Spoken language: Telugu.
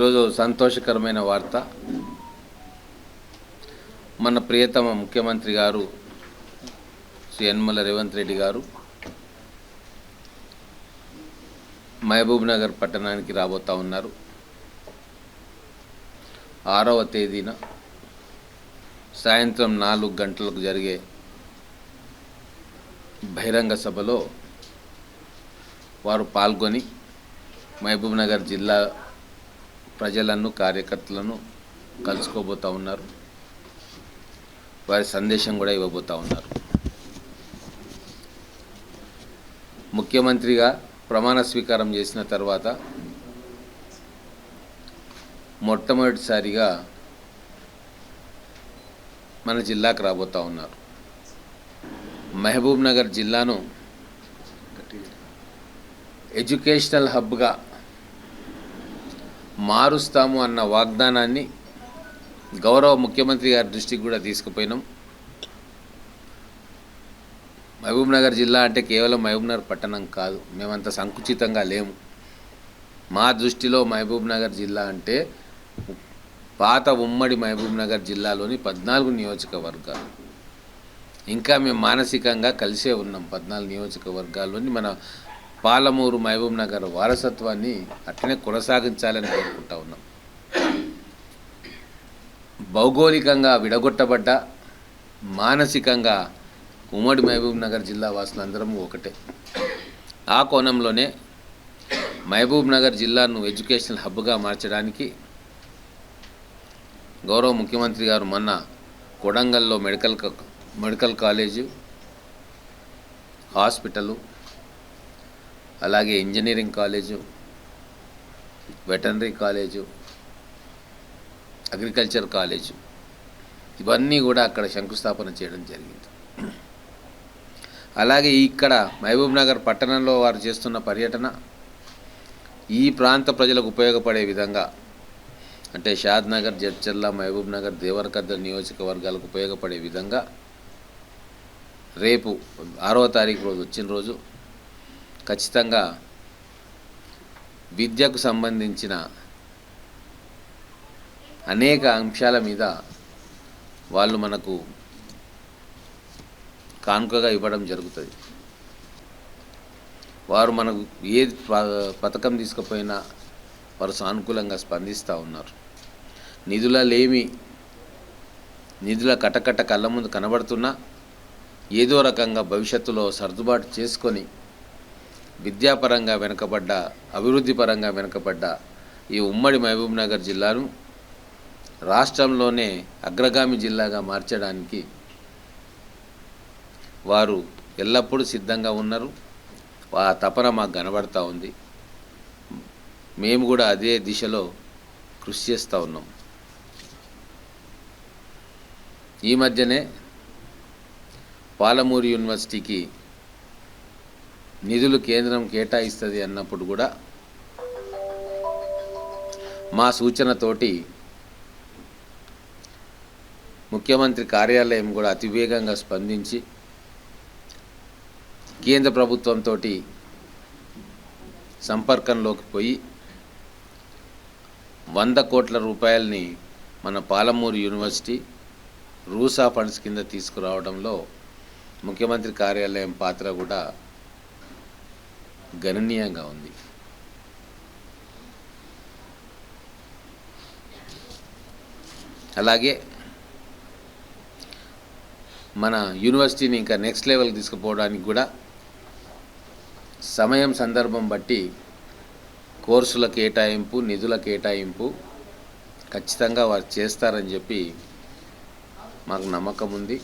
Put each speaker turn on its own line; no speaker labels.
ఈరోజు సంతోషకరమైన వార్త. మన ప్రియతమ ముఖ్యమంత్రి గారు శ్రీ యనమల రేవంత్ రెడ్డి గారు మహబూబ్ నగర్ పట్టణానికి రాబోతా ఉన్నారు. ఆరవ తేదీన సాయంత్రం నాలుగు గంటలకు జరిగే బహిరంగ సభలో వారు పాల్గొని మహబూబ్ నగర్ జిల్లా ప్రజలను కార్యకర్తలను కలుసుకోబోతా ఉన్నారు. వారి సందేశం కూడా ఇవ్వబోతా ఉన్నారు. ముఖ్యమంత్రిగా ప్రమాణ స్వీకారం చేసిన తర్వాత మొట్టమొదటిసారిగా మన జిల్లాకు రాబోతా ఉన్నారు. మహబూబ్ నగర్ జిల్లాను ఎడ్యుకేషనల్ హబ్గా మారుస్తాము అన్న వాగ్దానాన్ని గౌరవ ముఖ్యమంత్రి గారి దృష్టికి కూడా తీసుకుపోయినాం. మహబూబ్నగర్ జిల్లా అంటే కేవలం మహబూబ్నగర్ పట్టణం కాదు మేమంత సంకుచితంగా లేము. మా దృష్టిలో మహబూబ్నగర్ జిల్లా అంటే పాత ఉమ్మడి మహబూబ్నగర్ జిల్లాలోని పద్నాలుగు నియోజకవర్గాలు. ఇంకా మేము మానసికంగా కలిసే ఉన్నాం పద్నాలుగు నియోజకవర్గాల్లోని మన పాలమూరు మహబూబ్ నగర్ వారసత్వాన్ని అట్లనే కొనసాగించాలని కోరుకుంటా ఉన్నాం. భౌగోళికంగా విడగొట్టబడ్డ మానసికంగా ఉమ్మడి మహబూబ్ నగర్ జిల్లా వాసులందరం ఒకటే. ఆ కోణంలోనే మహబూబ్ నగర్ జిల్లాను ఎడ్యుకేషనల్ హబ్గా మార్చడానికి గౌరవ ముఖ్యమంత్రి గారు మొన్న కొడంగల్లో మెడికల్ మెడికల్ కాలేజు హాస్పిటలు అలాగే engineering college veterinary college agriculture college ఇవన్నీ కూడా అక్కడ శంకుస్థాపన చేయడం జరిగింది. అలాగే ఇక్కడ మహబూబ్ నగర్ పట్టణంలో వారు చేస్తున్న పర్యటన ఈ ప్రాంత ప్రజలకు ఉపయోగపడే విధంగా అంటే షాద్ నగర్ జడ్చర్ల మహబూబ్ నగర్ దేవరకద్ద నియోజకవర్గాలకు ఉపయోగపడే విధంగా రేపు ఆరవ తారీఖు రోజు వచ్చిన రోజు ఖచ్చితంగా విద్యకు సంబంధించిన అనేక అంశాల మీద వాళ్ళు మనకు కానుకగా ఇవ్వడం జరుగుతుంది. వారు మనకు ఏ ప- పథకం తీసుకుపోయినా వారు సానుకూలంగా స్పందిస్తూ ఉన్నారు. నిధుల లేమి నిధుల కటకట కళ్ళ ముందు కనబడుతున్నా ఏదో రకంగా భవిష్యత్తులో సర్దుబాటు చేసుకొని విద్యాపరంగా వెనుకబడ్డ అభివృద్ధి పరంగా వెనుకబడ్డ ఈ ఉమ్మడి మహబూబ్నగర్ జిల్లాను రాష్ట్రంలోనే అగ్రగామి జిల్లాగా మార్చడానికి వారు ఎల్లప్పుడూ సిద్ధంగా ఉన్నారు. ఆ తపన మాకు కనబడతా ఉంది. మేము కూడా అదే దిశలో కృషి చేస్తూ ఉన్నాం. ఈ మధ్యనే పాలమూరు యూనివర్సిటీకి నిధులు కేంద్రం కేటాయిస్తుంది అన్నప్పుడు కూడా మా సూచనతోటి ముఖ్యమంత్రి కార్యాలయం కూడా అతివేగంగా స్పందించి కేంద్ర ప్రభుత్వంతో సంపర్కంలోకి పోయి వంద కోట్ల రూపాయలని మన పాలమూరు యూనివర్సిటీ రూసా ఫండ్స్ కింద తీసుకురావడంలో ముఖ్యమంత్రి కార్యాలయం పాత్ర కూడా గణనీయంగా ఉంది. అలాగే మన యూనివర్సిటీని ఇంకా నెక్స్ట్ లెవెల్కి తీసుకుపోవడానికి కూడా సమయం సందర్భం బట్టి కోర్సుల కేటాయింపు నిధుల కేటాయింపు ఖచ్చితంగా వారు చేస్తారని చెప్పి మాకు నమ్మకం ఉంది.